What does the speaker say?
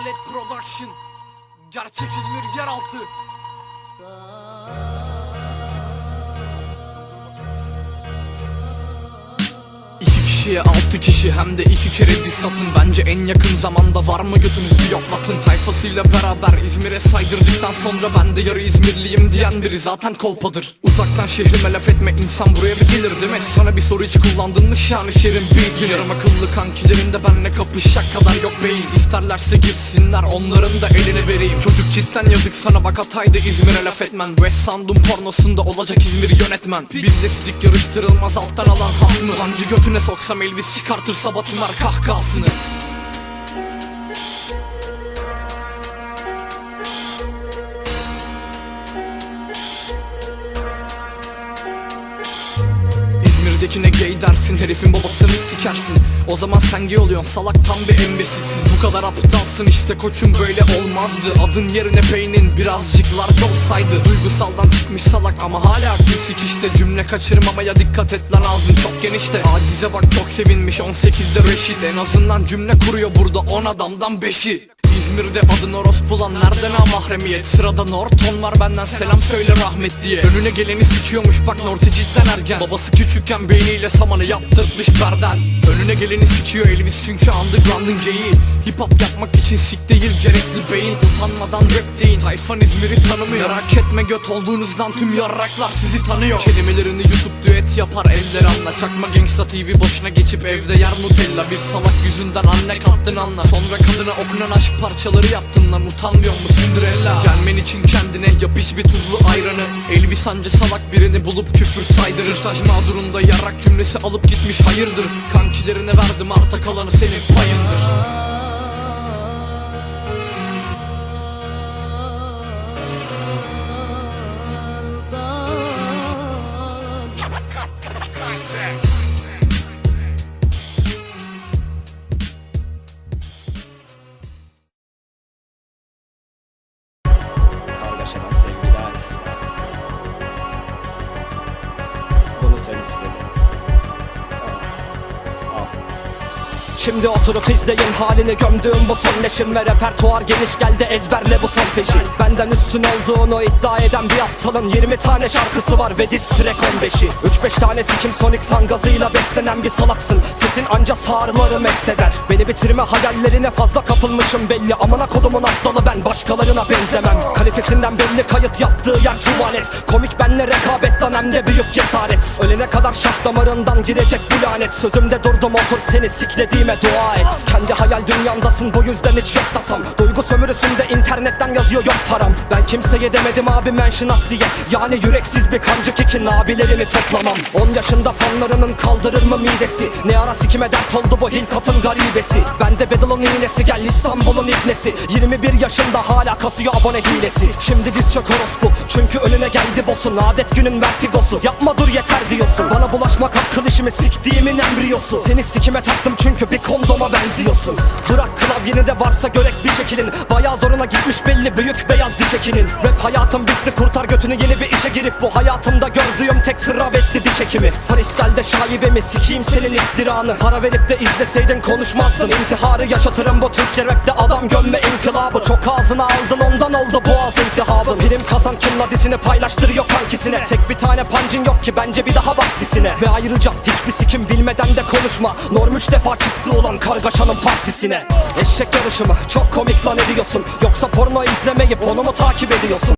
Hayalet Production. Gerçek İzmir Yeraltı kişiye altı kişi hem de iki kere diss atın Bence en yakın zamanda var mı götünüz bir yoklatın Tayfasıyla beraber İzmir'e saydırdıktan sonra Ben de yarı İzmirliyim diyen biri zaten kolpadır. Uzaktan şehrime laf etme insan buraya bir gelir değil mi? Sana bir soru hiç kullandın mı? Şanışehir'in beatini Yarım akıllı kankilerin de benle kapışacak kadar yok beyin İsterlerse girsinler onların da eline vereyim. Çocuk cidden yazık sana bak hataydı İzmir'e laf etmen. West Sound'un pornosunda olacak İzmir yönetmen. Bizde sidik yarıştırılmaz alttan alan has mı? Hancı götüne soksam Elvis çıkartırsa batınlar kahkahasını İzmir'dekine gay dersin herifin babasını sikersin. O zaman sen gay oluyorsun salak tam bir embesilsin. Bu kadar aptalsın işte koçum böyle olmazdı. Adın yerine beynin birazcık large olsaydı. Duygusaldan çıkmış salak ama hala pislik işte. Cümle kaçırmamaya dikkat et lan ağzın çok genişte Acize bak çok sevinmiş. 18'de reşit En azından cümle kuruyor burada. 10 adamdan 5'i İzmir'de adın orospulan nereden ha mahremiyet? Sırada Norton var benden selam söyle rahmet diye. Önüne geleni sikiyormuş bak Norti cidden ergen. Babası küçükken beyniyle samanı yaptırtmış berden Önüne geleni sikiyor Elvis çünkü underground'ın geyiği Hip hop yapmak için sik değil gerekli beyin. Utanmadan rap deyin Tayfan İzmir'i tanımıyor. Merak etme göt olduğunuzdan tüm yarraklar sizi tanıyor. Kelimelerini yutup düet yapar eller anla Çakma Gangsta TV başına geçip evde yer Nutella. Bir salak yüzünden anne kattın anla Sonra kadına okunan aşk parçaları yaptın lan. Utanmıyor musun Cinderella? Gelmen için kendine yap hiç bir tuzlu ayranı. Elvis anca salak birini bulup küfür saydırır. Taş mağdurunda yarrak cümlesi alıp gitmiş hayırdır Kankilerine verdim arta kalanı senin payındır. Kargaşadan sevgiler. Bunu sen istedin Şimdi oturup izleyin halini gömdüğüm bu son leşin Ve repertuar geniş geldi ezberle bu son feşi Benden üstün olduğunu iddia eden bir aptalın 20 tane şarkısı var ve diss track 15'i 3-5 tane sikim sonik fan gazıyla beslenen bir salaksın. Sesin anca sağırları mest eder. Beni bitirme hayallerine fazla kapılmışım belli. Amına kodumun aptalı ben başkalarına benzemem. Kalitesinden belli kayıt yaptığı yer tuvalet. Komik benle rekabet lan hem de büyük cesaret. Ölene kadar şah damarından girecek bu lanet. Sözümde durdum otur seni siklediğime dua et. Kendi hayal dünyandasın bu yüzden hiç yok tasam Duygu sömürüsünde internetten yazıyor yok param. Ben kimseye demedim abi mention at diye. Yani yüreksiz bir kancık için abilerimi toplamam. 10 yaşında fanlarının kaldırır mı midesi? Ne ara sikime dert oldu bu hilkatın garibesi? Bende Bedel'ın iğnesi gel İstanbul'un ibnesi. 21 yaşında hala kasıyor abone hilesi. Şimdi diz çök orospu çünkü önüne geldi boss'un. Adet günün vertigosu yapma dur yeter diyorsun. Bana bulaşmak hakkıl işimi siktiğimin embriyosu. Seni sikime taktım çünkü bir kondoma benziyorsun. Bırak klavyeni de varsa görek bir şekilin. Bayağı zoruna gitmiş belli büyük beyaz diş ekinin Rap hayatım bitti kurtar götünü yeni bir işe girip Bu hayatımda gördüğüm tek travesti diş ekimi Freestyle'de şaibemi sikeyim senin iftiranı. Para verip de izleseydin konuşmazdın. İntiharı yaşatırım bu Türkçe rapte adam gömme inkılabı. Çok ağzına aldın ondan oldu boğaz iltihabı Prim kazan kimla dizini paylaştırıyor kankisine. Tek bir tane pancın yok ki bence bir daha bak dizine Ve ayrıca hiçbir sikim bilmeden de konuşma. Norm üç defa çıktı olan kargaşanın partisine. Eşek yarışı mı çok komik lan ediyorsun. Yoksa porno izlemeyip onu mu takip ediyorsun